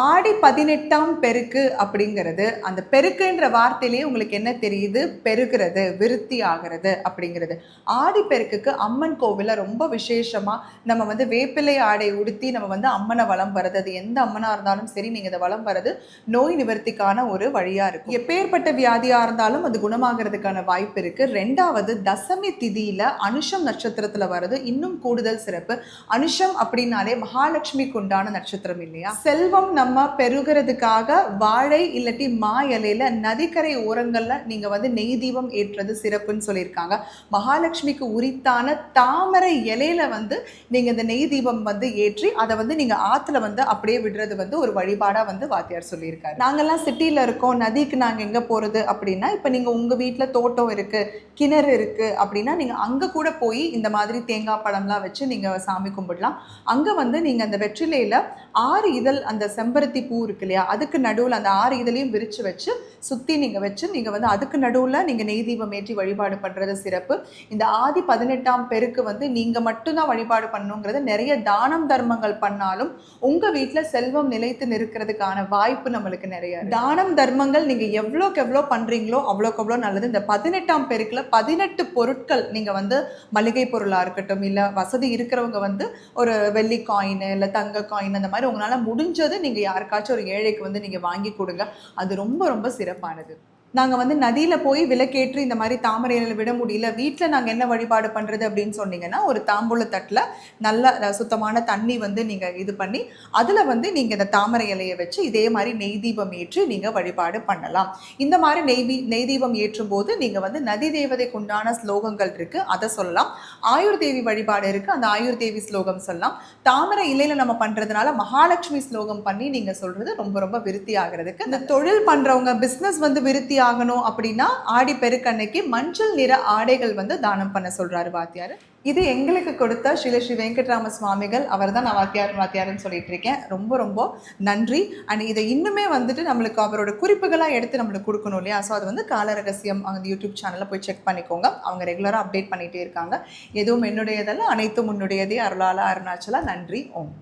ஆடி பதினெட்டாம் பெருக்கு அப்படிங்கிறது அந்த பெருக்குன்ற வார்த்தையிலேயே உங்களுக்கு என்ன தெரியுது? பெருகிறது விருத்தி ஆகிறது அப்படிங்கிறது. ஆடி பெருக்குக்கு அம்மன் கோவிலில் ரொம்ப விசேஷமாக நம்ம வந்து வேப்பிலை ஆடை உடுத்தி நம்ம வந்து அம்மனை வளம் வர்றது. அது எந்த அம்மனாக இருந்தாலும் சரி நீங்கள் இதை வளம் வர்றது நோய் நிவர்த்திக்கான ஒரு வழியாக இருக்கும். எப்பேற்பட்ட வியாதியாக இருந்தாலும் அது குணமாகிறதுக்கான வாய்ப்பு இருக்குது ரெண்டாவது தசமி திதியில் அனுஷம் நட்சத்திரத்தில் வர்றது இன்னும் கூடுதல் சிறப்பு. அனுஷம் அப்படின்னாலே மகாலட்சுமிக்கு உண்டான நட்சத்திரம் இல்லையா? செல்வம் நம்ம பெருகிறதுக்காக வாழை இல்லாட்டி மா இலையில நதிக்கரை ஓரங்கள்ல நீங்க வந்து நெய் தீபம் ஏற்றுறது சிறப்புன்னு சொல்லியிருக்காங்க. மகாலட்சுமிக்கு உரித்தான தாமரை இலையில வந்து நீங்க இந்த நெய் தீபம் வந்து ஏற்றி அதை வந்து நீங்க ஆத்துல வந்து அப்படியே விடுறது வந்து ஒரு வழிபாடா வந்து வாத்தியார் சொல்லியிருக்காரு. நாங்கெல்லாம் சிட்டியில இருக்கோம் நதிக்கு நாங்க எங்க போறது அப்படின்னா இப்ப நீங்க உங்க வீட்ல தோட்டம் இருக்கு கிணறு இருக்கு அப்படின்னா நீங்க அங்க கூட போய் இந்த மாதிரி தேங்காய் பழம்லாம் வச்சு நீங்க சாமி கும்பிடலாம். அங்க வந்து நீங்க அந்த வெற்றிலையில ஆறு இதழ் அந்த செம்பருத்தி பூ இருக்கு இல்லையா? அதுக்கு நடுவில் அந்த ஆறு இதுலேயும் விரித்து வச்சு சுற்றி நீங்கள் வச்சு நீங்கள் வந்து அதுக்கு நடுவில் நீங்கள் நெய் தீபம் ஏற்றி வழிபாடு பண்ணுறது சிறப்பு. இந்த ஆதி பதினெட்டாம் பெருக்கு வந்து நீங்கள் மட்டும்தான் வழிபாடு பண்ணணுங்கிறது நிறைய தானம் தர்மங்கள் பண்ணாலும் உங்கள் வீட்டில் செல்வம் நிலைத்து நிற்கிறதுக்கான வாய்ப்பு நம்மளுக்கு நிறைய தானம் தர்மங்கள் நீங்கள் எவ்வளோக்கு எவ்வளோ பண்ணுறீங்களோ அவ்வளோக்கு அவ்வளோ நல்லது. இந்த பதினெட்டாம் பெருக்கில் பதினெட்டு பொருட்கள் நீங்கள் வந்து மளிகை பொருளாக இருக்கட்டும் இல்லை வசதி இருக்கிறவங்க வந்து ஒரு வெள்ளி காயின் இல்லை தங்க காயின் அந்த மாதிரி உங்களால் முடிஞ்சது நீங்கள் யாருக்காச்சும் ஒரு ஏழைக்கு வந்து நீங்க வாங்கி கொடுங்க. அது ரொம்ப ரொம்ப சிறப்பானது. நாங்கள் வந்து நதியில் போய் விளக்கேற்றி இந்த மாதிரி தாமரை இலையில விட முடியல வீட்டில் நாங்கள் என்ன வழிபாடு பண்ணுறது அப்படின்னு சொன்னீங்கன்னா ஒரு தாம்பூல தட்டில் நல்ல சுத்தமான தண்ணி வந்து நீங்கள் இது பண்ணி அதில் வந்து நீங்கள் இந்த தாமரை இலையை வச்சு இதே மாதிரி நெய் தீபம் ஏற்றி நீங்கள் வழிபாடு பண்ணலாம். இந்த மாதிரி நெய் நெய் தீபம் ஏற்றும் போது நீங்கள் வந்து நதி தேவதைக்கு உண்டான ஸ்லோகங்கள் இருக்குது அதை சொல்லலாம். ஆயுர் தேவி வழிபாடு இருக்குது அந்த ஆயுர் தேவி ஸ்லோகம் சொல்லலாம். தாமரை இலையில நம்ம பண்ணுறதுனால மகாலட்சுமி ஸ்லோகம் பண்ணி நீங்கள் சொல்கிறது ரொம்ப ரொம்ப விருத்தி ஆகிறதுக்கு இந்த தொழில் பண்ணுறவங்க பிஸ்னஸ் வந்து விருத்தி ஆகணும் அப்படின்னா ஆடி பெருக்கன்னைக்கு மஞ்சள் நிற ஆடைகள் வந்து தானம் பண்ண சொல்றாரு வாத்தியார். இது எங்களுக்கு கொடுத்த ஸ்ரீல ஸ்ரீ வெங்கட்ராம சுவாமிகள் அவர் தான் நான் வாத்தியார் வாத்தியார்னு சொல்லிட்டு இருக்கேன். ரொம்ப ரொம்ப நன்றி. அண்ட் இதை இன்னுமே வந்துட்டு நம்மளுக்கு அவரோட குறிப்புகளாக எடுத்து நம்மளுக்கு கொடுக்கணும் இல்லையா? ஸோ அது வந்து கால ரகசியம். அந்த யூடியூப் சேனலில் போய் செக் பண்ணிக்கோங்க. அவங்க ரெகுலராக அப்டேட் பண்ணிகிட்டே இருக்காங்க. எதுவும் என்னுடையதல்ல அனைத்தும் உன்னுடையதே அருளால அருணாச்சலா. நன்றி. ஓம்.